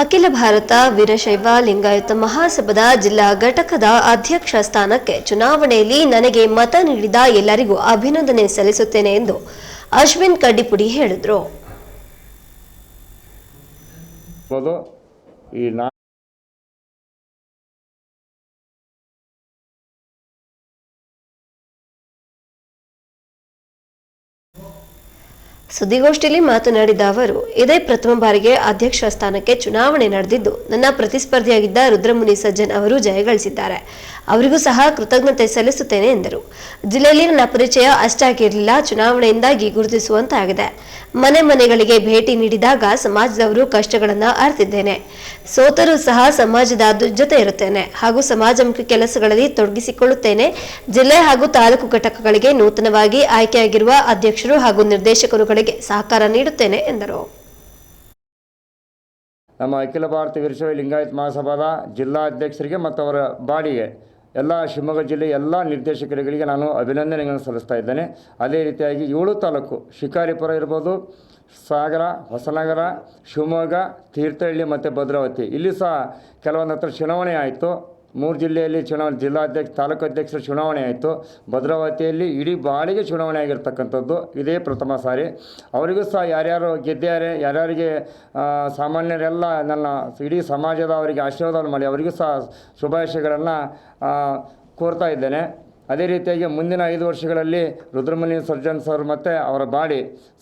ಅಖಿಲ ಭಾರತ ವೀರಶೈವ ಲಿಂಗಾಯತ ಮಹಾಸಭಾದ ಜಿಲ್ಲಾ ಘಟಕದ ಅಧ್ಯಕ್ಷ ಸ್ಥಾನಕ್ಕೆ ಚುನಾವಣೆಯಲ್ಲಿ ನನಗೆ ಮತ ನೀಡಿದ ಎಲ್ಲರಿಗೂ ಅಭಿನಂದನೆ ಸಲ್ಲಿಸುತ್ತೇನೆ ಎಂದು ಅಶ್ವಿನ್ ಕಡ್ಡಿಪುಡಿ ಹೇಳಿದರುಬೋದು ಸುದ್ದಿಗೋಷ್ಠಿಯಲ್ಲಿ ಮಾತನಾಡಿದ ಅವರು, ಇದೇ ಪ್ರಥಮ ಬಾರಿಗೆ ಅಧ್ಯಕ್ಷ ಸ್ಥಾನಕ್ಕೆ ಚುನಾವಣೆ ನಡೆದಿದ್ದು, ನನ್ನ ಪ್ರತಿಸ್ಪರ್ಧಿಯಾಗಿದ್ದ ರುದ್ರಮುನಿ ಸಜ್ಜನ್ ಅವರು ಜಯಗಳಿಸಿದ್ದಾರೆ. ಅವರಿಗೂ ಸಹ ಕೃತಜ್ಞತೆ ಸಲ್ಲಿಸುತ್ತೇನೆ ಎಂದರು. ಜಿಲ್ಲೆಯಲ್ಲಿ ನನ್ನ ಪರಿಚಯ ಅಷ್ಟಾಗಿರಲಿಲ್ಲ ಚುನಾವಣೆಯಿಂದಾಗಿ ಗುರುತಿಸುವಂತಾಗಿದೆ. ಮನೆ ಮನೆಗಳಿಗೆ ಭೇಟಿ ನೀಡಿದಾಗ ಸಮಾಜದವರು ಕಷ್ಟಗಳನ್ನು ಅರ್ತಿದ್ದೇನೆ. ಸೋತರೂ ಸಹ ಸಮಾಜದ ಜೊತೆ ಇರುತ್ತೇನೆ. ಹಾಗೂ ಸಮಾಜಮುಖಿ ಕೆಲಸಗಳಲ್ಲಿ ತೊಡಗಿಸಿಕೊಳ್ಳುತ್ತೇನೆ. ಜಿಲ್ಲೆ ಹಾಗೂ ತಾಲೂಕು ಘಟಕಗಳಿಗೆ ನೂತನವಾಗಿ ಆಯ್ಕೆಯಾಗಿರುವ ಅಧ್ಯಕ್ಷರು ಹಾಗೂ ನಿರ್ದೇಶಕರುಗಳಿಗೆ ಸಹಕಾರ ನೀಡುತ್ತೇನೆ ಎಂದರು. ನಮ್ಮ ಅಖಿಲ ಭಾರತ ವೀರಶೈವ ಲಿಂಗಾಯತ್ ಮಹಾಸಭಾದ ಜಿಲ್ಲಾ ಅಧ್ಯಕ್ಷರಿಗೆ ಮತ್ತು ಅವರ ಬಾಡಿಗೆ ಎಲ್ಲ ಶಿವಮೊಗ್ಗ ಜಿಲ್ಲೆ ಎಲ್ಲ ನಿರ್ದೇಶಕರುಗಳಿಗೆ ನಾನು ಅಭಿನಂದನೆಗಳನ್ನು ಸಲ್ಲಿಸ್ತಾ ಇದ್ದೇನೆ. ಅದೇ ರೀತಿಯಾಗಿ ಏಳು ತಾಲೂಕು ಶಿಕಾರಿಪುರ ಇರ್ಬೋದು, ಸಾಗರ, ಹೊಸನಗರ, ಶಿವಮೊಗ್ಗ, ತೀರ್ಥಹಳ್ಳಿ ಮತ್ತು ಭದ್ರಾವತಿ. ಇಲ್ಲಿ ಸಹ ಕೆಲವೊಂದು ಹತ್ರ ಚುನಾವಣೆ ಆಯಿತು. ಮೂರು ಜಿಲ್ಲೆಯಲ್ಲಿ ಚುನಾವಣೆ, ಜಿಲ್ಲಾಧ್ಯಕ್ಷ, ತಾಲೂಕು ಅಧ್ಯಕ್ಷರ ಚುನಾವಣೆ ಆಯಿತು. ಭದ್ರಾವತಿಯಲ್ಲಿ ಇಡೀ ಬಾಳಿಗೆ ಚುನಾವಣೆ ಆಗಿರ್ತಕ್ಕಂಥದ್ದು. ಇದೇ ಪ್ರಥಮ ಸಾರಿ. ಅವರಿಗೂ ಸಹ ಯಾರ್ಯಾರು ಗೆದ್ದಿದ್ದಾರೆ, ಯಾರ್ಯಾರಿಗೆ ಸಾಮಾನ್ಯರೆಲ್ಲ ನನ್ನ ಇಡೀ ಸಮಾಜದ ಅವರಿಗೆ ಆಶೀರ್ವಾದವನ್ನು ಮಾಡಿ, ಅವರಿಗೂ ಸಹ ಶುಭಾಶಯಗಳನ್ನು ಕೋರ್ತಾ ಇದ್ದೇನೆ. ಅದೇ ರೀತಿಯಾಗಿ ಮುಂದಿನ ಐದು ವರ್ಷಗಳಲ್ಲಿ ರುದ್ರಮುನಿ ಸರ್ಜನ್ ಸರ್ ಮತ್ತು ಅವರ ಬಾಡಿ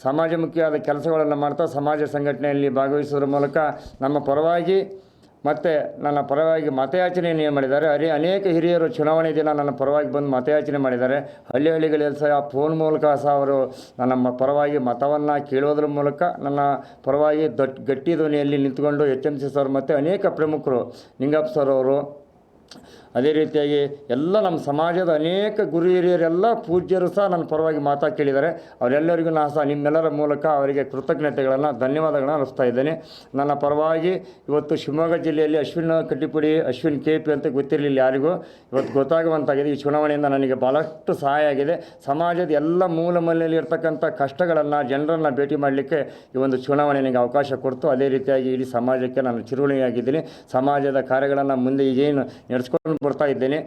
ಸಮಾಜಮುಖಿಯಾದ ಕೆಲಸಗಳನ್ನು ಮಾಡ್ತಾ ಸಮಾಜ ಸಂಘಟನೆಯಲ್ಲಿ ಭಾಗವಹಿಸುವುದರ ಮೂಲಕ ನಮ್ಮ ಪರವಾಗಿ ಮತ್ತು ನನ್ನ ಪರವಾಗಿ ಮತಯಾಚನೆಯನ್ನು ಏನು ಮಾಡಿದ್ದಾರೆ. ಅರೆ ಅನೇಕ ಹಿರಿಯರು ಚುನಾವಣೆ ದಿನ ನನ್ನ ಪರವಾಗಿ ಬಂದು ಮತಯಾಚನೆ ಮಾಡಿದ್ದಾರೆ. ಹಳ್ಳಿ ಹಳ್ಳಿಗಳಲ್ಲಿ ಸಹ ಫೋನ್ ಮೂಲಕ ಸಹ ಅವರು ನನ್ನ ಪರವಾಗಿ ಮತವನ್ನು ಕೇಳೋದ್ರ ಮೂಲಕ ನನ್ನ ಪರವಾಗಿ ದೊಡ್ಡ ಗಟ್ಟಿ ಧ್ವನಿಯಲ್ಲಿ ನಿಂತ್ಕೊಂಡು ಎಚ್ ಎಂ ಸಿ ಸರ್ ಮತ್ತು ಅನೇಕ ಪ್ರಮುಖರು ನಿಂಗಪ್ಪ ಸರ್ ಅವರು ಅದೇ ರೀತಿಯಾಗಿ ಎಲ್ಲ ನಮ್ಮ ಸಮಾಜದ ಅನೇಕ ಗುರು ಹಿರಿಯರೆಲ್ಲ ಪೂಜ್ಯರು ಸಹ ನನ್ನ ಪರವಾಗಿ ಮಾತಾ ಕೇಳಿದ್ದಾರೆ. ಅವರೆಲ್ಲರಿಗೂ ನಾನು ಸಹ ನಿಮ್ಮೆಲ್ಲರ ಮೂಲಕ ಅವರಿಗೆ ಕೃತಜ್ಞತೆಗಳನ್ನು, ಧನ್ಯವಾದಗಳನ್ನು ಅರಿಸ್ತಾ ಇದ್ದೇನೆ. ನನ್ನ ಪರವಾಗಿ ಇವತ್ತು ಶಿವಮೊಗ್ಗ ಜಿಲ್ಲೆಯಲ್ಲಿ ಅಶ್ವಿನ್ ಕಟ್ಟಿಪುಡಿ, ಅಶ್ವಿನ್ ಕೆ ಪಿ ಅಂತ ಗೊತ್ತಿರಲಿಲ್ಲ ಯಾರಿಗೂ. ಇವತ್ತು ಗೊತ್ತಾಗುವಂತಾಗಿದೆ. ಈ ಚುನಾವಣೆಯಿಂದ ನನಗೆ ಭಾಳಷ್ಟು ಸಹಾಯ ಆಗಿದೆ. ಸಮಾಜದ ಎಲ್ಲ ಮೂಲ ಇರ್ತಕ್ಕಂಥ ಕಷ್ಟಗಳನ್ನು ಜನರನ್ನು ಭೇಟಿ ಮಾಡಲಿಕ್ಕೆ ಈ ಒಂದು ಚುನಾವಣೆ ನನಗೆ ಅವಕಾಶ ಕೊಡ್ತು. ಅದೇ ರೀತಿಯಾಗಿ ಇಡೀ ಸಮಾಜಕ್ಕೆ ನಾನು ಚಿರುಣಿಯಾಗಿದ್ದೀನಿ ಸಮಾಜದ ಕಾರ್ಯಗಳನ್ನು ಮುಂದೆ ಈಗೇನು ನಡೆಸ್ಕೊಂಡು ಬರ್ತಾ ಇದ್ದೇನೆ.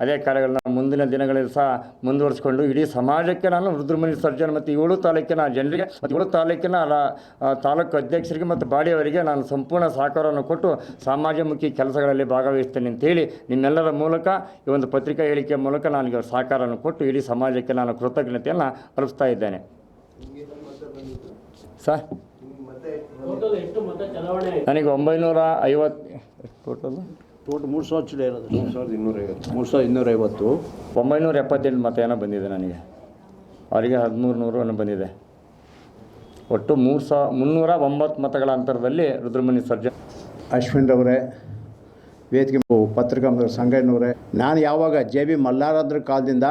ಅದೇ ಕಾರ್ಯಗಳನ್ನ ಮುಂದಿನ ದಿನಗಳಲ್ಲಿ ಸಹ ಮುಂದುವರಿಸಿಕೊಂಡು ಇಡೀ ಸಮಾಜಕ್ಕೆ ನಾನು ರುದ್ರಮುನಿ ಸರ್ಜನ್ ಮತ್ತು ಏಳು ತಾಲೂಕಿನ ಜನರಿಗೆ ಮತ್ತು ಏಳು ತಾಲೂಕಿನ ತಾಲೂಕು ಅಧ್ಯಕ್ಷರಿಗೆ ಮತ್ತು ಬಾಡಿಯವರಿಗೆ ನಾನು ಸಂಪೂರ್ಣ ಸಹಕಾರವನ್ನು ಕೊಟ್ಟು ಸಮಾಜಮುಖಿ ಕೆಲಸಗಳಲ್ಲಿ ಭಾಗವಹಿಸ್ತೇನೆ ಅಂತೇಳಿ ನಿಮ್ಮೆಲ್ಲರ ಮೂಲಕ ಈ ಒಂದು ಪತ್ರಿಕಾ ಹೇಳಿಕೆಯ ಮೂಲಕ ನನಗೆ ಸಹಕಾರವನ್ನು ಕೊಟ್ಟು ಇಡೀ ಸಮಾಜಕ್ಕೆ ನಾನು ಕೃತಜ್ಞತೆಯನ್ನು ಅರ್ಪಿಸ್ತಾ ಇದ್ದೇನೆ. ಸರ್? ನನಗೆ ಒಂಬೈನೂರ ಐವತ್ತು ಟೋಟಲ್ ಟೋಟಲ್ ಮೂರು ಸಾವಿರ ಚೀಲ ಇರೋದು. ಮೂರು ಸಾವಿರದ ಇನ್ನೂರೈವತ್ತು. ಮೂರು ಸಾವಿರದ ಇನ್ನೂರೈವತ್ತು. ಒಂಬೈನೂರ ಎಪ್ಪತ್ತೆಂಟು ಮತ ಏನೋ ಬಂದಿದೆ ನನಗೆ. ಅವರಿಗೆ ಹದಿಮೂರು ನೂರು ಏನೋ ಬಂದಿದೆ. ಒಟ್ಟು ಮೂರು ಸಾವಿರ ಮುನ್ನೂರ ಒಂಬತ್ತು ಮತಗಳ ಅಂತರದಲ್ಲಿ ರುದ್ರಮುನಿ ಸರ್ಜನ್. ಅಶ್ವಿನ್ ಅವರೇ ವೇದಿಕೆ ಪತ್ರಿಕಾ ಸಂಘನವರೇ ನಾನು ಯಾವಾಗ ಜೆ ಬಿ ಮಲ್ಲಾರಾದ್ರ ಕಾಲದಿಂದ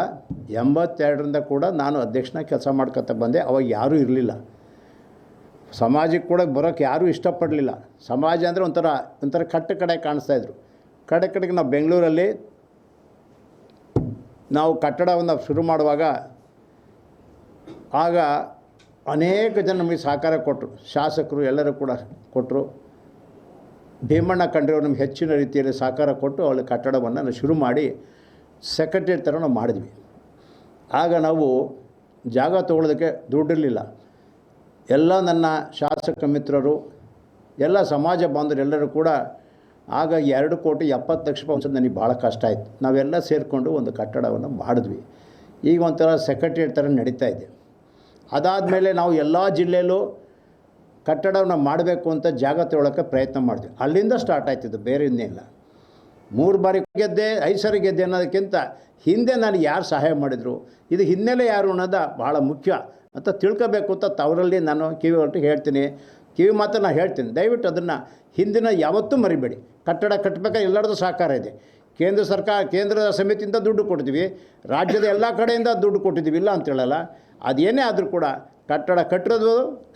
ಎಂಬತ್ತೆರಡರಿಂದ ಕೂಡ ನಾನು ಅಧ್ಯಕ್ಷನ ಕೆಲಸ ಮಾಡ್ಕೊತ ಬಂದೆ. ಅವಾಗ ಯಾರೂ ಇರಲಿಲ್ಲ. ಸಮಾಜಕ್ಕೆ ಕೂಡ ಬರೋಕ್ಕೆ ಯಾರೂ ಇಷ್ಟಪಡಲಿಲ್ಲ. ಸಮಾಜ ಅಂದರೆ ಒಂಥರ ಒಂಥರ ಕಟ್ಟ ಕಡೆ ಕಾಣಿಸ್ತಾಯಿದ್ರು ಕಡೆ ಕಡೆಗೆ ನಾವು ಬೆಂಗಳೂರಲ್ಲಿ ನಾವು ಕಟ್ಟಡವನ್ನು ಶುರು ಮಾಡುವಾಗ ಆಗ ಅನೇಕ ಜನ ನಮಗೆ ಸಹಕಾರ ಕೊಟ್ಟರು. ಶಾಸಕರು ಎಲ್ಲರೂ ಕೂಡ ಕೊಟ್ಟರು. ಭೀಮಣ್ಣ ಕಂಡ್ರೆ ನಮ್ಗೆ ಹೆಚ್ಚಿನ ರೀತಿಯಲ್ಲಿ ಸಹಕಾರ ಕೊಟ್ಟು ಅವಳ ಕಟ್ಟಡವನ್ನು ಶುರು ಮಾಡಿ ಸೆಕ್ರೆಟರಿ ಥರ ನಾವು ಮಾಡಿದ್ವಿ. ಆಗ ನಾವು ಜಾಗ ತೊಗೊಳೋದಕ್ಕೆ ದುಡ್ಡಿರಲಿಲ್ಲ. ಎಲ್ಲ ನನ್ನ ಶಾಸಕ ಮಿತ್ರರು, ಎಲ್ಲ ಸಮಾಜ ಬಾಂಧವರು ಎಲ್ಲರೂ ಕೂಡ ಆಗ ಎರಡು ಕೋಟಿ ಎಪ್ಪತ್ತು ಲಕ್ಷ ರೂಪಾಯಿ ಅನ್ಸೋದು ನನಗೆ ಭಾಳ ಕಷ್ಟ ಆಯಿತು. ನಾವೆಲ್ಲ ಸೇರಿಕೊಂಡು ಒಂದು ಕಟ್ಟಡವನ್ನು ಮಾಡಿದ್ವಿ. ಈಗ ಒಂಥರ ಸೆಕ್ರೆಟರಿ ಥರ ನಡೀತಾ ಇದೆ. ಅದಾದಮೇಲೆ ನಾವು ಎಲ್ಲ ಜಿಲ್ಲೆಯಲ್ಲೂ ಕಟ್ಟಡವನ್ನು ಮಾಡಬೇಕು ಅಂತ ಜಾಗ ತೊಗೊಳಕ್ಕೆ ಪ್ರಯತ್ನ ಮಾಡಿದ್ವಿ. ಅಲ್ಲಿಂದ ಸ್ಟಾರ್ಟ್ ಆಯ್ತಿದ್ದು ಬೇರೆ ಇನ್ನೇನಿಲ್ಲ ಮೂರು ಬಾರಿ ಗೆದ್ದೆ, ಐದು ಸಾರಿ ಗೆದ್ದೆ ಅನ್ನೋದಕ್ಕಿಂತ ಹಿಂದೆ ನನಗೆ ಯಾರು ಸಹಾಯ ಮಾಡಿದರು? ಇದು ಹಿನ್ನೆಲೆ ಯಾರು ಅನ್ನೋದು ಭಾಳ ಮುಖ್ಯ. ಅಂತ ತಿಳ್ಕೋಬೇಕು ಅಂತ ತವರಲ್ಲಿ ನಾನು ಕಿವಿ ಹೊರಟು ಹೇಳ್ತೀನಿ. ಕಿವಿ ಮಾತ್ರ ನಾನು ಹೇಳ್ತೀನಿ. ದಯವಿಟ್ಟು ಅದನ್ನು ಹಿಂದಿನ ಯಾವತ್ತೂ ಮರಿಬೇಡಿ. ಕಟ್ಟಡ ಕಟ್ಟಬೇಕಾದ್ರೆ ಎಲ್ಲರದ್ದು ಸಹಕಾರ ಇದೆ. ಕೇಂದ್ರ ಸರ್ಕಾರ ಕೇಂದ್ರದ ಸಮಿತಿಯಿಂದ ದುಡ್ಡು ಕೊಡ್ತೀವಿ. ರಾಜ್ಯದ ಎಲ್ಲ ಕಡೆಯಿಂದ ದುಡ್ಡು ಕೊಟ್ಟಿದ್ದೀವಿ, ಇಲ್ಲ ಅಂತ ಹೇಳಲ್ಲ. ಅದೇನೇ ಆದರೂ ಕೂಡ ಕಟ್ಟಡ ಕಟ್ಟಿರೋದು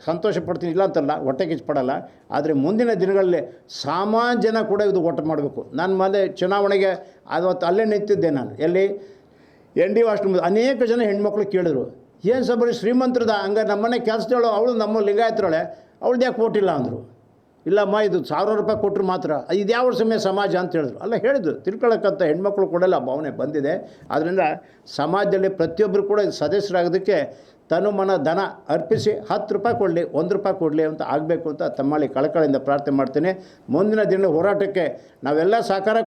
ಸಂತೋಷ ಪಡ್ತೀನಿ, ಇಲ್ಲ ಅಂತಲ್ಲ, ಹೊಟ್ಟೆ ಕಿಚ್ಚಪಡಲ್ಲ ಆದರೆ ಮುಂದಿನ ದಿನಗಳಲ್ಲಿ ಸಾಮಾನ್ಯ ಜನ ಕೂಡ ಇದು ಒಟ್ಟು ಮಾಡಬೇಕು. ನನ್ನ ಮೇಲೆ ಚುನಾವಣೆಗೆ ಅವತ್ತು ಅಲ್ಲೇ ನಿಂತಿದ್ದೆ ನಾನು. ಎಲ್ಲಿ? ಎನ್ ಡಿ ವಾಶ್ರೂಮ್ ಅನೇಕ ಜನ ಹೆಣ್ಮಕ್ಳು ಕೇಳಿದ್ರು. ಏನು ಸಬರಿ ಶ್ರೀಮಂತರದ ಹಂಗೆ ನಮ್ಮನೆ ಕೆಲಸದವಳು, ಅವಳು ನಮ್ಮ ಲಿಂಗಾಯತರಳೆ, ಅವಳ್ದು ಯಾಕೆ ಕೊಟ್ಟಿಲ್ಲ ಅಂದರು. ಇಲ್ಲಮ್ಮ, ಇದು ಸಾವಿರ ರೂಪಾಯಿ ಕೊಟ್ಟರು ಮಾತ್ರ. ಇದು ಯಾವ ಸಮಯ ಸಮಾಜ ಅಂತ ಹೇಳಿದ್ರು. ಅಲ್ಲ, ಹೇಳಿದ್ರು. ತಿಳ್ಕೊಳಕ್ಕಂತ ಹೆಣ್ಮಕ್ಳು ಕೂಡಲ್ಲ, ಭಾವನೆ ಬಂದಿದೆ. ಆದ್ದರಿಂದ ಸಮಾಜದಲ್ಲಿ ಪ್ರತಿಯೊಬ್ಬರು ಕೂಡ ಸದಸ್ಯರಾಗೋದಕ್ಕೆ ತನು ಮನ ಧನ ಅರ್ಪಿಸಿ ಹತ್ತು ರೂಪಾಯಿ ಕೊಡಲಿ, ಒಂದು ರೂಪಾಯಿ ಕೊಡಲಿ ಅಂತ ಆಗಬೇಕು ಅಂತ ತಮ್ಮಲ್ಲಿ ಕಳಕಳಿಂದ ಪ್ರಾರ್ಥನೆ ಮಾಡ್ತೀನಿ. ಮುಂದಿನ ದಿನ ಹೋರಾಟಕ್ಕೆ ನಾವೆಲ್ಲ ಸಹಕಾರ